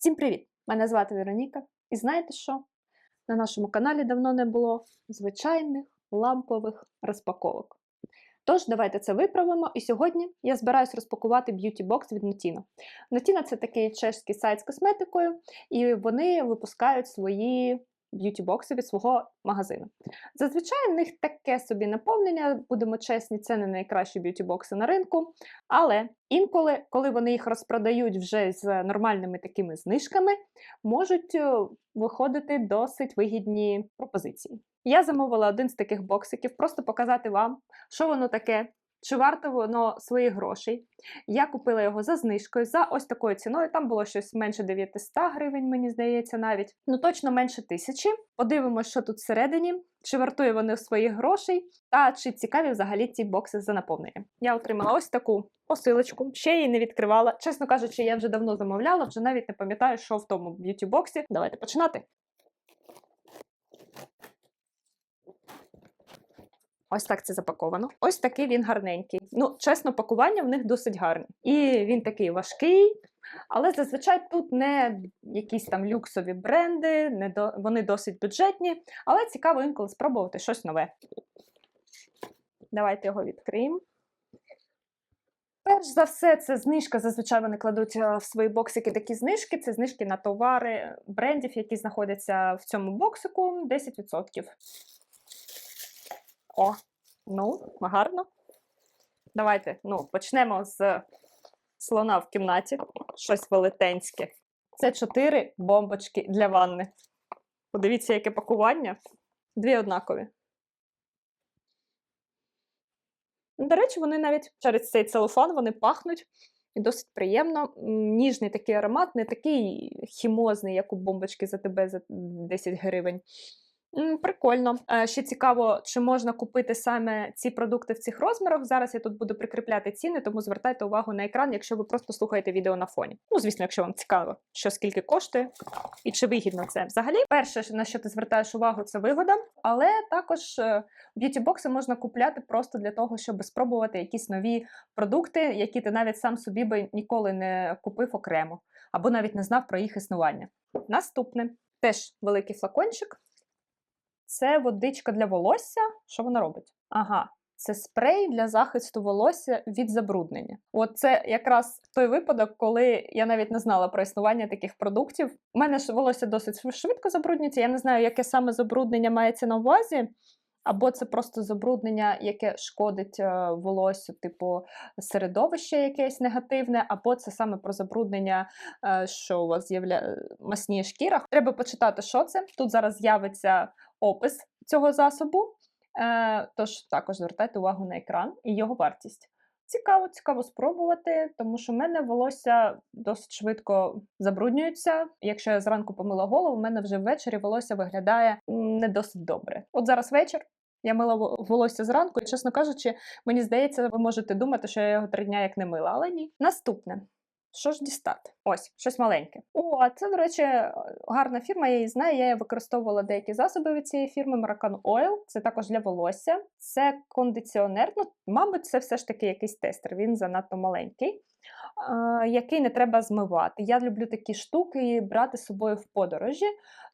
Всім привіт! Мене звати Вероніка. І знаєте що? На нашому каналі давно не було звичайних лампових розпаковок. Тож, давайте це виправимо. І сьогодні я збираюсь розпакувати б'юті-бокс від Notino. Notino – це такий чешський сайт з косметикою, і вони випускають свої б'юті-бокси від свого магазину. Зазвичай в них таке собі наповнення, будемо чесні, це не найкращі б'юті-бокси на ринку. Але інколи, коли вони їх розпродають вже з нормальними такими знижками, можуть е, виходити досить вигідні пропозиції. Я замовила один з таких боксиків, просто показати вам, що воно таке, чи варто воно своїх грошей. Я купила його за знижкою, за ось такою ціною. Там було щось менше 900 гривень, мені здається, навіть. Ну точно менше тисячі. Подивимося, що тут всередині, чи вартує вони своїх грошей, та чи цікаві взагалі ці бокси за наповнення. Я отримала ось таку посилочку, ще її не відкривала. Чесно кажучи, я вже давно замовляла, вже навіть не пам'ятаю, що в тому б'юті-боксі. Давайте починати. Ось так це запаковано. Ось такий він гарненький. Ну, чесно, пакування в них досить гарне. І він такий важкий, але зазвичай тут не якісь там люксові бренди, не до... вони досить бюджетні, але цікаво інколи спробувати щось нове. Давайте його відкриємо. Перш за все, це знижка. Зазвичай вони кладуть е, в свої боксики такі знижки. Це знижки на товари брендів, які знаходяться в цьому боксику 10%. О, ну, гарно. Давайте ну, почнемо з слона в кімнаті. Щось велетенське. Це чотири бомбочки для ванни. Подивіться, яке пакування. Дві однакові. До речі, вони навіть через цей целофан вони пахнуть і досить приємно. Ніжний такий аромат, не такий хімозний, як у бомбочки за тебе за 10 гривень. Прикольно. Е, Ще цікаво, чи можна купити саме ці продукти в цих розмірах. Зараз я тут буду прикріпляти ціни, тому звертайте увагу на екран, якщо ви просто слухаєте відео на фоні. Ну, звісно, якщо вам цікаво, що скільки коштує і чи вигідно це взагалі. Перше, на що ти звертаєш увагу, це вигода, але також е, б'юті-бокси можна купляти просто для того, щоб спробувати якісь нові продукти, які ти навіть сам собі би ніколи не купив окремо, або навіть не знав про їх існування. Наступне теж великий флакончик. Це водичка для волосся. Що вона робить? Ага, це спрей для захисту волосся від забруднення. От це якраз той випадок, коли я навіть не знала про існування таких продуктів. У мене ж волосся досить швидко забруднюється. Я не знаю, яке саме забруднення мається на увазі. Або це просто забруднення, яке шкодить е, волосю, типу середовище якесь негативне, або це саме про забруднення, е, що у вас з'являє масніє шкіра. Треба почитати, що це. Тут зараз з'явиться опис цього засобу. Е, тож також звертайте увагу на екран і його вартість. Цікаво, цікаво спробувати, тому що в мене волосся досить швидко забруднюється. Якщо я зранку помила голову, в мене вже ввечері волосся виглядає не досить добре. От зараз вечір. Я мила волосся зранку, і, чесно кажучи, мені здається, ви можете думати, що я його три дня як не мила, але ні. Наступне. Що ж дістати? Ось, щось маленьке. О, а це, до речі, гарна фірма, я її знаю. Я використовувала деякі засоби від цієї фірми Maracan Oil. Це також для волосся. Це кондиціонер. Ну, мабуть, це все ж таки якийсь тестер. Він занадто маленький, який не треба змивати. Я люблю такі штуки брати з собою в подорожі,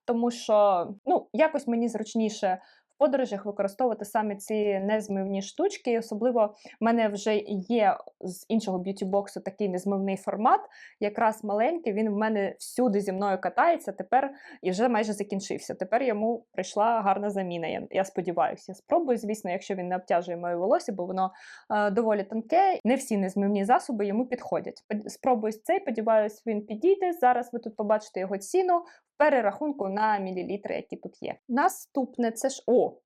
тому що ну, якось мені зручніше. В подорожах використовувати саме ці незмивні штучки, і особливо в мене вже є з іншого б'юті-боксу такий незмивний формат, якраз маленький, він в мене всюди зі мною катається тепер і вже майже закінчився. Тепер йому прийшла гарна заміна. Я, я сподіваюся. Я спробую, звісно, якщо він не обтяжує моє волосся, бо воно е, доволі тонке. Не всі незмивні засоби йому підходять. Спробую цей, сподіваюся, він підійде. Зараз ви тут побачите його ціну перерахунку на мілілітри, які тут є. Наступне це ж о.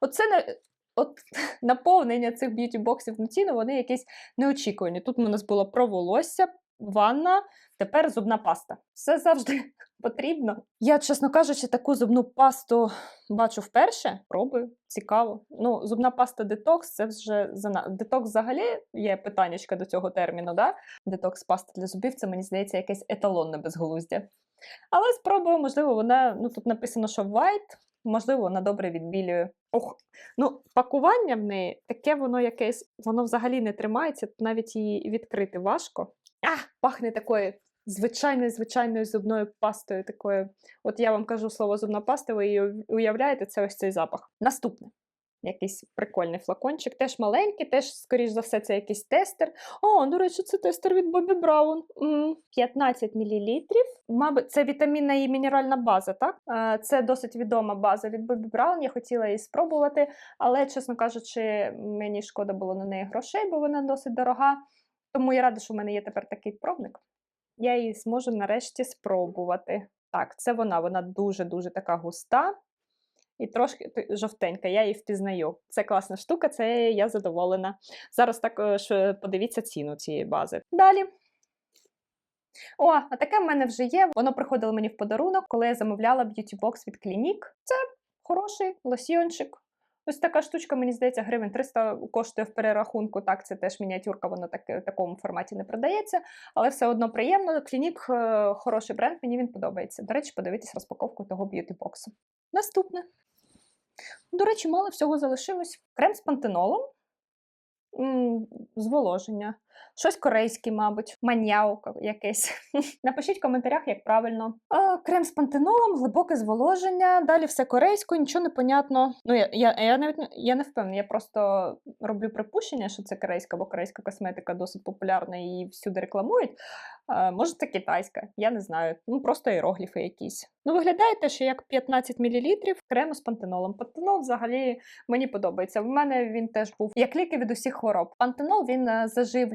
Оце не. От наповнення цих б'юті-боксів на ціну, вони якісь неочікувані. Тут у нас було про волосся, ванна, тепер зубна паста. Все завжди потрібно. Я, чесно кажучи, таку зубну пасту бачу вперше. Пробую, цікаво. Ну, зубна паста детокс це вже зана... Детокс взагалі є питаннячка до цього терміну. Да? Детокс паста для зубів це мені здається якесь еталонне безглуздя. Але спробую, можливо, вона ну тут написано, що white, можливо, вона добре відбілює. Ох, ну пакування в неї таке воно якесь, воно взагалі не тримається, тут навіть її відкрити важко. А, пахне такою звичайною звичайною зубною пастою такою. От я вам кажу слово зубна паста, ви її уявляєте, це ось цей запах. Наступне. Якийсь прикольний флакончик, теж маленький, теж, скоріш за все, це якийсь тестер. О, до речі, це тестер від Бобі Браун. 15 мл. Мабуть, це вітамінна і мінеральна база, так? Е, Це досить відома база від Бобі Браун. Я хотіла її спробувати, але, чесно кажучи, мені шкода було на неї грошей, бо вона досить дорога. Тому я рада, що в мене є тепер такий пробник. Я її зможу нарешті спробувати. Так, це вона. Вона дуже-дуже така густа і трошки жовтенька. Я її впізнаю. Це класна штука, це я задоволена. Зараз також е, подивіться ціну цієї бази. Далі. О, а таке в мене вже є. Воно приходило мені в подарунок, коли я замовляла б'юті-бокс від Clinique. Це хороший лосьйончик. Ось така штучка, мені здається, гривень 300 коштує в перерахунку. Так, це теж мініатюрка, воно так, в такому форматі не продається, але все одно приємно. Клінік е, хороший бренд, мені він подобається. До речі, подивитись розпаковку того б'юті-боксу. Наступне. До речі, мало всього залишилось. Крем з пантенолом, зволоження, щось корейське, мабуть, маньяо якесь. Напишіть в коментарях, як правильно. А, крем з пантенолом, глибоке зволоження, далі все корейсько, нічого не понятно. Ну, я, я, я навіть я не впевнена, я просто роблю припущення, що це корейська, бо корейська косметика досить популярна і всюди рекламують. А, може, це китайська, я не знаю. Ну, просто іерогліфи якісь. Ну, виглядає те, що як 15 мл крему з пантенолом. Пантенол взагалі мені подобається. В мене він теж був як ліки від усіх хвороб. Пантенол він е,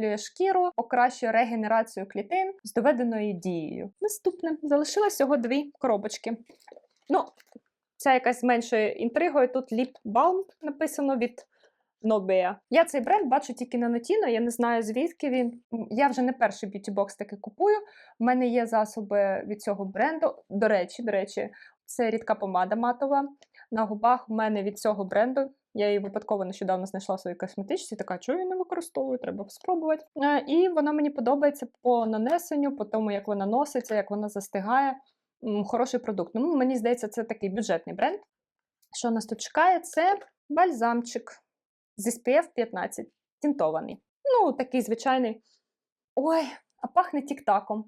заживлює шкіру, покращує регенерацію клітин з доведеною дією. Наступне залишилось всього дві коробочки. Ну, це якась меншою інтригою. Тут ліп написано від Nobea. Я цей бренд бачу тільки на Notino, я не знаю звідки він. Я вже не перший б'юті-бокс таки купую. У мене є засоби від цього бренду. До речі, до речі, це рідка помада матова. На губах у мене від цього бренду. Я її випадково нещодавно знайшла в своїй косметичці, така, що я не використовую, треба спробувати. Е, І вона мені подобається по нанесенню, по тому, як вона носиться, як вона застигає. Хороший продукт. Ну, мені здається, це такий бюджетний бренд. Що нас тут чекає? Це бальзамчик з SPF 15, тінтований. Ну, такий звичайний. Ой, а пахне тік-таком.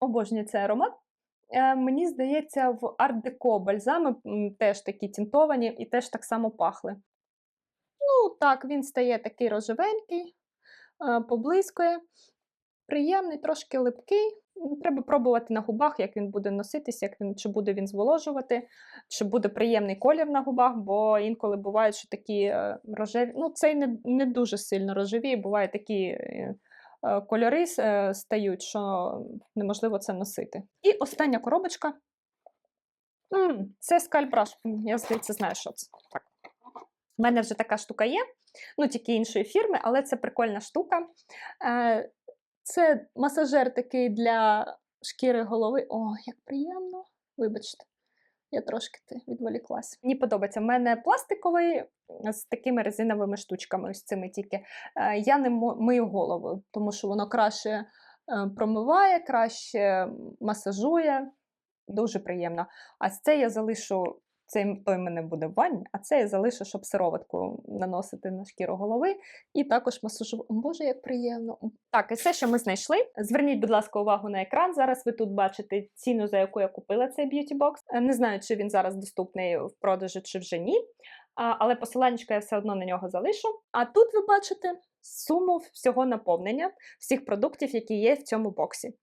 Обожнюю цей аромат. Е, мені здається, в арт-деко бальзами теж такі тінтовані і теж так само пахли. Ну, так, він стає такий рожевенький, е, поблискує. Приємний, трошки липкий. Треба пробувати на губах, як він буде носитись, як він, чи буде він зволожувати, чи буде приємний колір на губах, бо інколи бувають, що такі е, рожеві. Ну, цей не, не дуже сильно рожеві, бувають такі кольори е, стають, що неможливо це носити. І остання коробочка. Це скальбраш. Я, здається, знаю, що це. Так. У мене вже така штука є, ну тільки іншої фірми, але це прикольна штука. Е, це масажер такий для шкіри голови. О, як приємно. Вибачте, я трошки відволіклася. Мені подобається. У мене пластиковий з такими резиновими штучками, ось цими тільки. Е, Я не мию голову, тому що воно краще е, промиває, краще масажує. Дуже приємно. А це я залишу. Цей той мене буде в а це я залишу, щоб сироватку наносити на шкіру голови і також масажу. Боже, як приємно. Так, і все, що ми знайшли. Зверніть, будь ласка, увагу на екран. Зараз ви тут бачите ціну, за яку я купила цей б'юті-бокс. Е, Не знаю, чи він зараз доступний в продажі, чи вже ні. Але посиланнячка я все одно на нього залишу. А тут ви бачите суму всього наповнення всіх продуктів, які є в цьому боксі.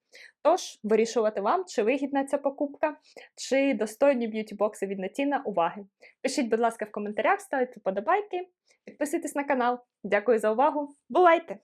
Тож, вирішувати вам, чи вигідна ця покупка, чи достойні б'юті-бокси від Натіна уваги. Пишіть, будь ласка, в коментарях, ставте подобайки, підписуйтесь на канал. Дякую за увагу. Бувайте!